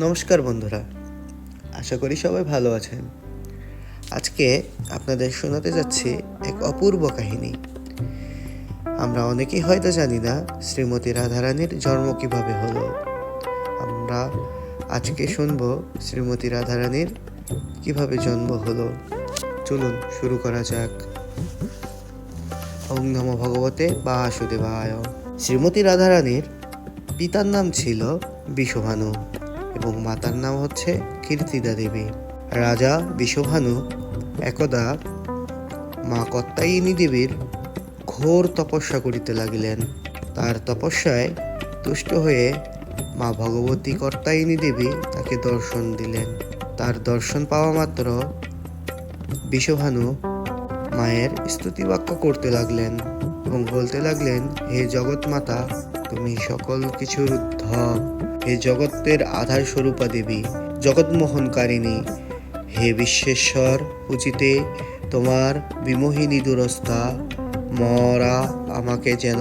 নমস্কার বন্ধুরা, আশা করি সবাই ভালো আছেন। আজকে আপনাদের শোনাতে যাচ্ছি এক অপূর্ব কাহিনী। আমরা অনেকেই হয়তো জানি না শ্রীমতী রাধারানীর জন্ম কীভাবে হলো। আমরা আজকে শুনব শ্রীমতী রাধারানীর কীভাবে জন্ম হলো। চলুন শুরু করা যাক। ওং নম ভগবতে বাসুদেবায়। শ্রীমতী রাধারানীর পিতার নাম ছিল বিশ্বভানু। এবং মাতার নাম হচ্ছে কীর্তিদা দেবী। রাজা বিশ্বভানু একদা মা কত্তায়িনী দেবীর ঘোর তপস্যা করিতে লাগিলেন। তার তপস্যায় তুষ্ট হয়ে মা ভগবতী কর্তায়িনী দেবী তাকে দর্শন দিলেন। তার দর্শন পাওয়া মাত্র বিশ্বভানু মায়ের স্তুতিবাক্য করতে লাগলেন এবং বলতে লাগলেন, হে জগৎ মাতা তুমি সকল কিছুর উদ্ধব হে জগতের আধার স্বরূপা দেবী, জগৎমোহনকারিণী। হে বিশ্বেশ্বর পূজিতে তোমার বিমোহিনী দুরস্থা, মরা আমাকে যেন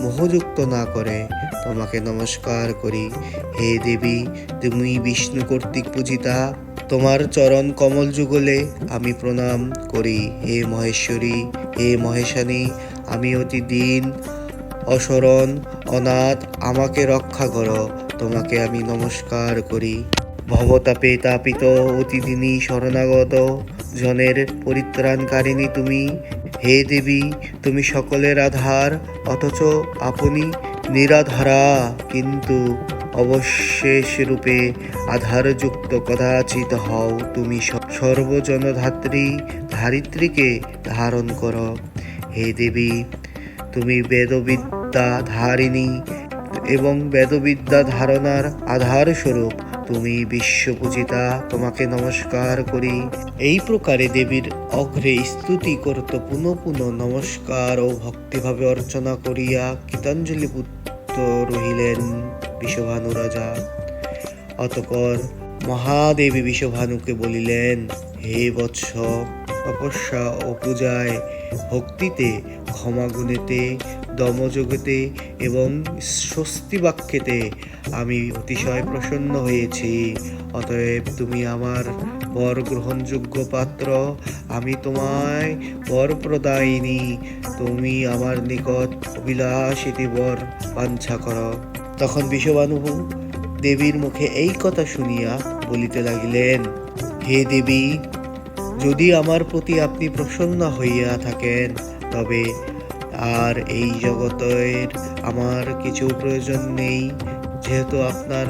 মোহযুক্ত না করে। তোমাকে নমস্কার করি। হে দেবী, তুমি বিষ্ণু কর্তৃক পূজিতা, তোমার চরণ কমল যুগলে আমি প্রণাম করি। হে মহেশ্বরী, হে মহেশানী, আমি অতি দিন, অসরণ, অনাথ, আমাকে রক্ষা করো। তোমাকে আমি নমস্কার করি। ভবতাপে তাপিত অতিদিনী শরণাগত, জনের পরিত্রাণকারিণী তুমি। হে দেবী, তুমি সকলের আধার, অথচ আপনি নিরাধারা। কিন্তু অবশেষ রূপে আধারযুক্ত কদাচিত হও তুমি সর্বজনধাত্রী ধারিত্রীকে ধারণ করো। হে দেবী, তুমি বেদবিদ্যা ধারিণী এবং বেদবিদ্যা ধারণার আধার স্বরূপ তুমি বিশ্বপূজিতা, তোমাকে নমস্কার করি। এই প্রকারে দেবীর অগ্রে স্তুতি করত পুনঃ পুনঃ নমস্কার ও ভক্তিভাবে অর্চনা করিয়া গীতাঞ্জলি পুত্র রহিলেন বিশ্বভানু রাজা। অতপর মহাদেবী বিশ্বভানুকে বলিলেন, হে বৎস, তপস্যা ও পূজায় ভক্তিতে ক্ষমা গুণেতে দমযোগেতে এবং স্বস্তি বাক্যেতে আমি অতিশয় প্রসন্ন হয়েছি। অতএব তুমি আমার বর গ্রহণযোগ্য পাত্র, আমি তোমায় বর প্রদায়িনী তুমি আমার নিকট অভিলাষিতি বর বাঞ্ছা কর। তখন বিশ্ববানু দেবীর মুখে এই কথা শুনিয়া বলিতে লাগিলেন, হে দেবী, যদি আমার প্রতি আপনি প্রসন্ন হইয়া থাকেন, তবে আর এই জগতের আমার কিছু প্রয়োজন নেই। যেহেতু আপনার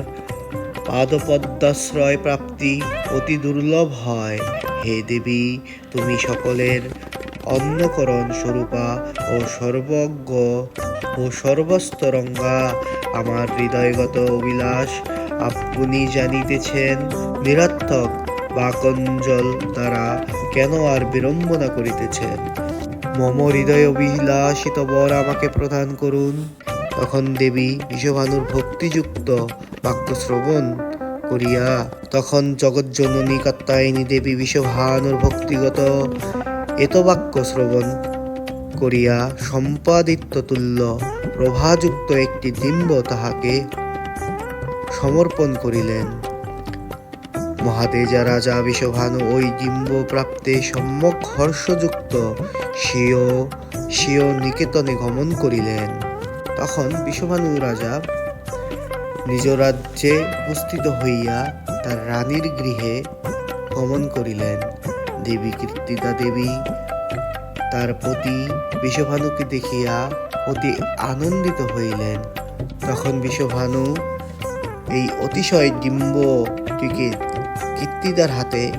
পাদপদ্মাশ্রয় প্রাপ্তি অতি দুর্লভ হয়, হে দেবী, তুমি সকলের অন্নকরণ স্বরূপা ও সর্বজ্ঞ ও সর্বস্তরঙ্গা। আমার হৃদয়গত অভিলাষ আপনি জানিতেছেন, নিরর্থক বা কঞ্জল দ্বারা কেন আর বিড়ম্বনা করিতেছেন? মম হৃদয় অভিলাষিত বর আমাকে প্রদান করুন। তখন দেবী বিশ্বভানুর ভক্তিযুক্ত বাক্য শ্রবণ করিয়া তখন জগজ্জননী কাত্তায়নী দেবী বিশ্বভানুর ভক্তিগত এত বাক্য শ্রবণ করিয়া সম্পাদিত্য তুল্য প্রভাযুক্ত একটি ডিম্ব তাহাকে সমর্পণ করিলেন। মহাতেজা রাজা বিশ্বভানু ওই ডিম্ব প্রাপ্তে সম্যক হর্ষযুক্ত স্বীয় স্বীয় নিকেতনে গমন করিলেন। তখন বিশ্বভানু রাজা নিজ রাজ্যে উপস্থিত হইয়া তার রানীর গৃহে গমন করিলেন। দেবী কীর্তিদা দেবী তার প্রতি বিশ্বভানুকে দেখিয়া অতি আনন্দিত হইলেন। তখন বিশ্বভানু এই অতিশয় ডিম্বটিকে কীর্তিদার হাতে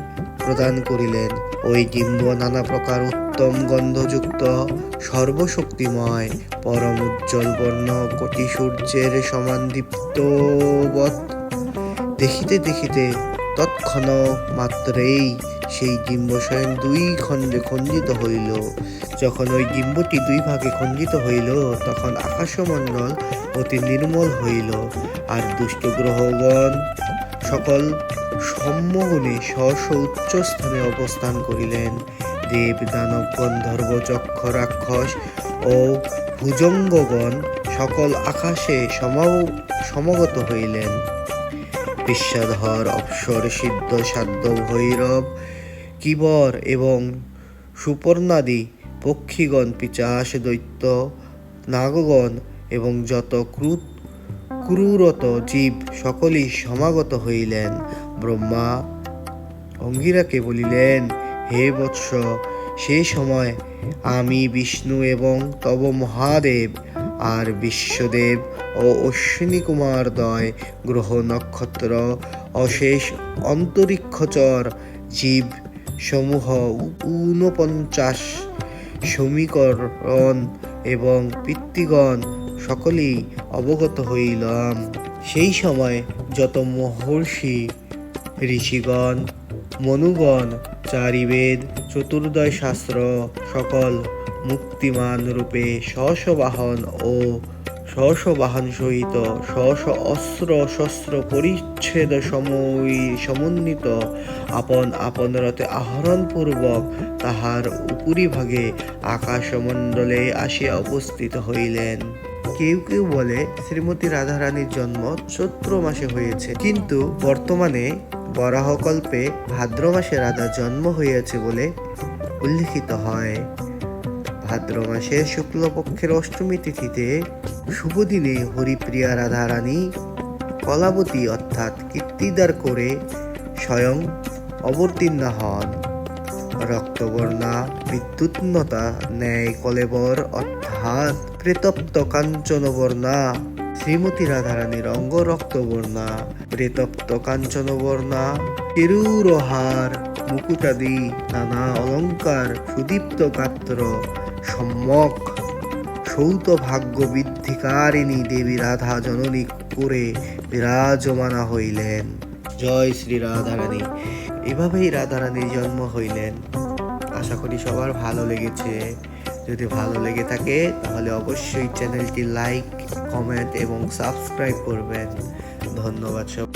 প্রদান করিলেন। ওই ডিম্ব নানা প্রকার উত্তম গন্ধযুক্ত, সর্বশক্তিময়, পরম উজ্জ্বল বর্ণ কোটি সূর্যের সমান দীপ্তবৎ দেখিতে দেখিতে তৎক্ষণ মাত্রেই সেই ডিম্ব স্বয়ং দুই খণ্ডে খণ্ডিত হইল। যখন ওই ডিম্বটি দুই ভাগে খণ্ডিত হইল, তখন আকাশমণ্ডল অতি নির্মল হইল। আর দুষ্ট গ্রহগণ সকল সম্মগুণে স্ব স্ব উচ্চ স্থানে অবস্থান করিলেন। দেব দানব গন্ধর্ব চক্ষ রাক্ষস ও ভুজঙ্গগণ সকল আকাশে সমাগ- সমাগত হইলেন। বিশ্বাধর অপসর সিদ্ধ সাধ্য ভৈরব, কিবর এবং সুপর্ণাদি, পক্ষীগণ, পিচাস, দৈত্য, নাগগণ এবং যত ক্রুত ক্রুরত জীব সকলেই সমাগত হইলেন। ব্রহ্মা, অঙ্গিরাকে বলিলেন, হে বৎস সেই সময় আমি বিষ্ণু এবং তব মহাদেব আর বিশ্বদেব ও অশ্বিনী কুমার দয় গ্রহ নক্ষত্র, অশেষ অন্তরিক্ষচর জীব সমূহ ঊনপঞ্চাশ সমীকরণ এবং পিতৃগণ সকলেই অবগত হইলাম। সেই সময় যত মহর্ষি ঋষিগণ, মনুগণ, চারিবেদ, চতুর্দয় শাস্ত্র সকল মুক্তিমান রূপে স্ব বাহন ও স্ব বাহন সহিত স্ব অস্ত্র শস্ত্র পরিচ্ছেদ সময় সমন্বিত আপন আপন রথে আহরণ পূর্বক তাহার উপরিভাগে আকাশমণ্ডলে আসিয়া উপস্থিত হইলেন। কেউ কেউ বলে, শ্রীমতী রাধারানীর জন্ম চৈত্র মাসে হয়েছে। কিন্তু বর্তমানে বরাহকল্পে ভাদ্র মাসে রাধার জন্ম হইয়াছে বলে উল্লিখিত হয়। ভাদ্র মাসের শুক্লপক্ষের অষ্টমী তিথিতে শুভ দিনে হরিপ্রিয়া রাধারানী কলাবতী অর্থাৎ কীর্তিদার করে স্বয়ং অবতীর্ণ হন। রক্তবর্ণা বিদ্যুৎনতা ন্যায় কলেবর অর্থাৎ প্রেতপ্ত কাঞ্চনবর্ণা শ্রীমতী রাধারানীর অঙ্গ রক্তবর্ণা, প্রেতপ্ত কাঞ্চনবর্ণা, তিরুরহার, মুকুটাদি, নানা অলঙ্কার, সুদীপ্ত গাত্র, সম্যক সৌত ভাগ্য বৃদ্ধিকারিণী দেবী রাধা জননী করে বিরাজমানা হইলেন। জয় শ্রী রাধারানী। এভাবেই রাধারানীর জন্ম হইলেন। আশা করি সবার ভালো লেগেছে। যদি ভালো লেগে থাকে, তাহলে অবশ্যই চ্যানেলটি লাইক কমেন্ট এবং সাবস্ক্রাইব করবেন। ধন্যবাদ সব